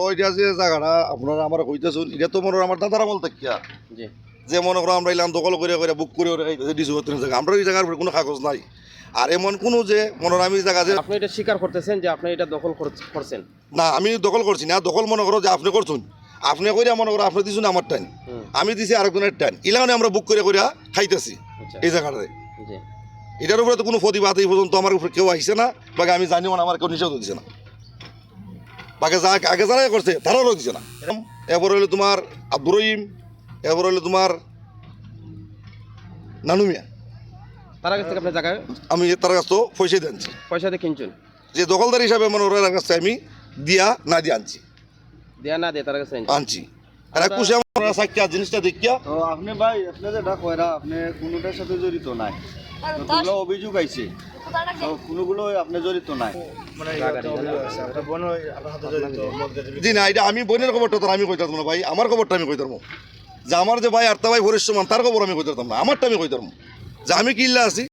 তো এটা যে জায়গাটা আপনারা আমার কইতেছেন এটা তো মনে আমার দাদার আমল থাকিয়া যে মনে করো আমরা এলাম দখল করে করে বুক করে ডিসু করতে জায়গা। আমরা এই জায়গার কোনো কাগজ নাই। আর এমন কোনো যে মনে হয় আমি জায়গা যে আপনি এটা স্বীকার করতেছেন যে আপনি এটা দখল কর- করছেন? না আমি দখল করছি না। দখল মনে করো যে আপনি করছেন। আপনি কইরা মনে করো আপনি দিছুন আমার টাইম। আমি দিছি আরেকজনের টাইম। ইলানে আমরা বুক করে করে খাইতেছি আচ্ছা। এই জায়গাটাতে। এটার উপরে তো কোনো প্রতিবাদ এই পর্যন্ত আমার উপরে কেউ আইসে না বাকি আমি জানিও না আমার কেউ নিষেধ দিছে না। বাকি যা আগে যারা করছে তারাও দিছে না। এরপর হইল তোমার আব্দুর রহিম এরপর হইল তোমার নানু মিয়া। তার কাছ থেকে আপনি জায়গায় আমি তার কাছ তো পয়সা দিয়ে আনছি। পয়সা দিয়ে কিনছেন? যে দখলদার হিসাবে মানে ওর কাছে আমি দিয়া না দিয়ে আনছি। দিয়া না দিয়ে তার কাছে। আনছি। আর সাক্ষা জিনিসটা দেখিয়া। তো আপনি ভাই আপনি যেটা কয়রা আপনি কোনোটার সাথে জড়িত নাই। অভিযোগ আইছে। নাই। জি না এটা আমি বোনের খবরটা তো আমি কইতাম না ভাই আমার খবরটা আমি কইতাম যে আমার যে ভাই আর্তা ভাই ভরের সমান তার খবর আমি কইতাম না আমারটা আমি কইতাম যে আমি কিল্লা আছি।